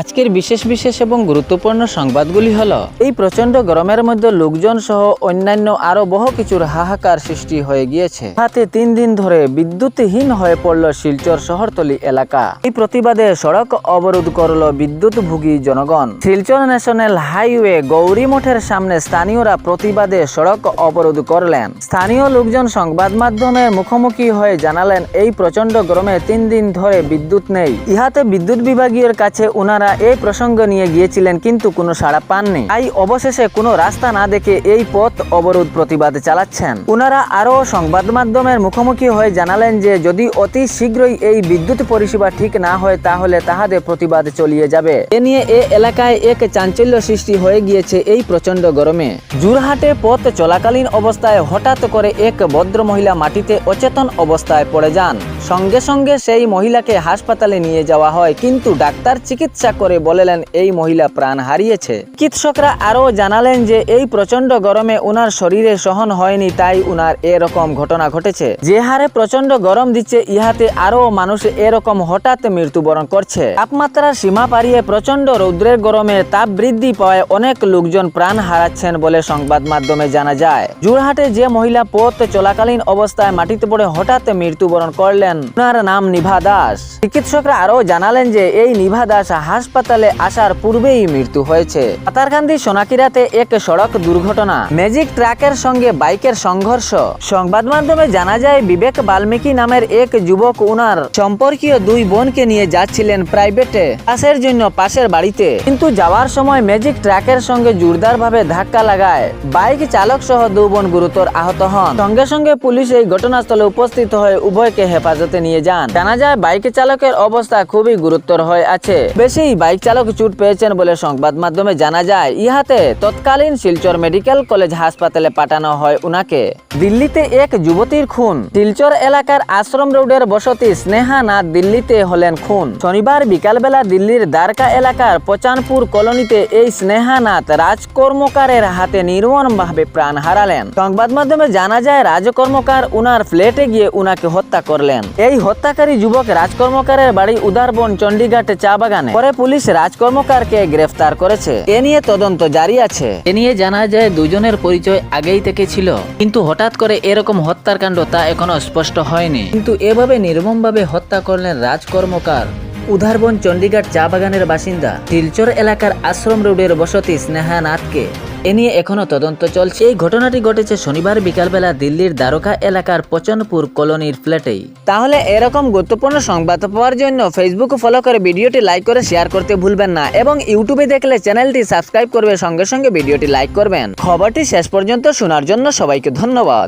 আজকের বিশেষ বিশেষ এবং গুরুত্বপূর্ণ সংবাদগুলি হল, এই প্রচণ্ড গরমের মধ্যে লোকজন সহ অন্যান্য আরও বহু কিছুর হাহাকার সৃষ্টি হয়ে গিয়েছে। হাতে তিন দিন ধরে বিদ্যুৎহীন হয়ে পড়ল শিলচর শহরতলি এলাকা। এই প্রতিবাদে সড়ক অবরোধ করল বিদ্যুৎভোগী জনগণ। শিলচর ন্যাশনাল হাইওয়ে গৌরী মঠের সামনে স্থানীয়রা প্রতিবাদে সড়ক অবরোধ করলেন। স্থানীয় লোকজন সংবাদ মাধ্যমের মুখোমুখি হয়ে জানালেন, এই প্রচণ্ড গরমে তিন দিন ধরে বিদ্যুৎ নেই। ইহাতে বিদ্যুৎ বিভাগীয় কাছে ওনারা এই প্রসঙ্গ নিয়ে গিয়েছিলেন, কিন্তু কোনো সাড়া পাননি। তাই অবশেষে কোনো রাস্তা না দেখে এই পথ অবরোধ প্রতিবাদ চালাচ্ছেন। ওনারা আরও সংবাদ মাধ্যমের মুখোমুখি হয়ে জানালেন যে, যদি অতি শীঘ্রই এই বিদ্যুৎ পরিষেবা ঠিক না হয়, তাহলে তাহাদের প্রতিবাদ চলিয়ে যাবে। এ নিয়ে এ এলাকায় এক চাঞ্চল্য সৃষ্টি হয়ে গিয়েছে এই প্রচণ্ড গরমে। জুরহাটে পথ চলাকালীন অবস্থায় হঠাৎ করে এক ভদ্র মহিলা মাটিতে অচেতন অবস্থায় পড়ে যান। সঙ্গে সঙ্গে সেই মহিলাকে হাসপাতালে নিয়ে যাওয়া হয়, কিন্তু ডাক্তার চিকিৎসা করে বলেলেন, এই মহিলা প্রাণ হারিয়েছে। চিকিৎসকরা আরও জানালেন যে, এই প্রচণ্ড গরমে উনার শরীরে সহন হয়নি, তাই উনার এরকম ঘটনা ঘটেছে। যে হারে প্রচণ্ড গরম দিচ্ছে, ইহাতে আরও মানুষ এরকম হঠাৎ মৃত্যুবরণ করছে। তাপমাত্রার সীমা পারিয়ে প্রচণ্ড রৌদ্রের গরমে তাপ বৃদ্ধি পাওয়ায় অনেক লোকজন প্রাণ হারাচ্ছেন বলে সংবাদ মাধ্যমে জানা যায়। জোরহাটে যে মহিলা পথ চলাকালীন অবস্থায় মাটিতে পড়ে হঠাৎ মৃত্যুবরণ করলেন, উনার নাম নিভা দাস। চিকিৎসকরা আরও জানালেন যে, এই নিভা দাস হাসপাতালে আসার পূর্বেই মৃত্যু হয়েছে। পাতারকান্দি সোনাকিরাতে এক সড়ক দুর্ঘটনা। ম্যাজিক ট্রাকের সঙ্গে বাইকের সংঘর্ষ। সংবাদ মাধ্যমে জানা যায়, বিবেক বাল্মীকি নামের এক যুবক উনার সম্পর্কীয় দুই বোনকে নিয়ে যাচ্ছিলেন প্রাইভেটে পাশের জন্য পাশের বাড়িতে। কিন্তু যাওয়ার সময় ম্যাজিক ট্রাকের সঙ্গে জোরদার ভাবে ধাক্কা লাগায়। বাইক চালক সহ দু বোন গুরুতর আহত হন। সঙ্গে সঙ্গে পুলিশ এই ঘটনাস্থলে উপস্থিত হয়ে উভয়কে হেফাজতে নিয়ে যান। জানা যায়, বাইক চালকের অবস্থা খুবই গুরুতর হয়ে আছে। বেশি বাইক চালক চুট পেয়েছেন বলে সংবাদ মাধ্যমে জানা যায়, ইহাতে তৎকালীন শিলচর মেডিকেল কলেজ হাসপাতালে পাঠানো হয় উনাকে। দিল্লিতে এক যুবতীর খুন। শিলচর এলাকার আশ্রম রোডের বসতি স্নেহা নাথ দিল্লিতে হলেন খুন। শনিবার বিকালবেলা দিল্লির দ্বারকা এলাকার পচানপুর কলোনিতে এই স্নেহা নাথ রাজকর্মকারের হাতে নির্মমভাবে প্রাণ হারালেন। সংবাদ মাধ্যমে জানা যায়, রাজকর্মকার উনার ফ্ল্যাটে গিয়ে উনাকে হত্যা করলেন। এই হত্যাকারী যুবক রাজকর্মকারের বাড়ি উদারবন চণ্ডীঘাট চা বাগানে। পরে পুলিশ রাজকর্মকারকে গ্রেফতার করেছে। এ নিয়ে তদন্ত জারি আছে। এ নিয়ে জানা যায়, দুজনের পরিচয় আগেই থেকে ছিল। কিন্তু হঠাৎ করে এরকম হত্যার কাণ্ড তা এখনও স্পষ্ট হয়নি। কিন্তু এভাবে নির্মমভাবে হত্যা করলেন রাজকর্মকার। উধারবন, চণ্ডীগড় চা বাগানের বাসিন্দা। তিলচর এলাকার আশ্রম রোডের বসতি স্নেহা নাথকে এ নিয়ে এখনও তদন্ত চলছে। এই ঘটনাটি ঘটেছে শনিবার বিকালবেলা দিল্লির দ্বারকা এলাকার পচনপুর কলোনির ফ্ল্যাটেই। তাহলে এরকম গুরুত্বপূর্ণ সংবাদ পাওয়ার জন্য ফেসবুক ফলো করে ভিডিওটি লাইক করে শেয়ার করতে ভুলবেন না এবং ইউটিউবে দেখলে চ্যানেলটি সাবস্ক্রাইব করবে সঙ্গে সঙ্গে ভিডিওটি লাইক করবেন। খবরটি শেষ পর্যন্ত শোনার জন্য সবাইকে ধন্যবাদ।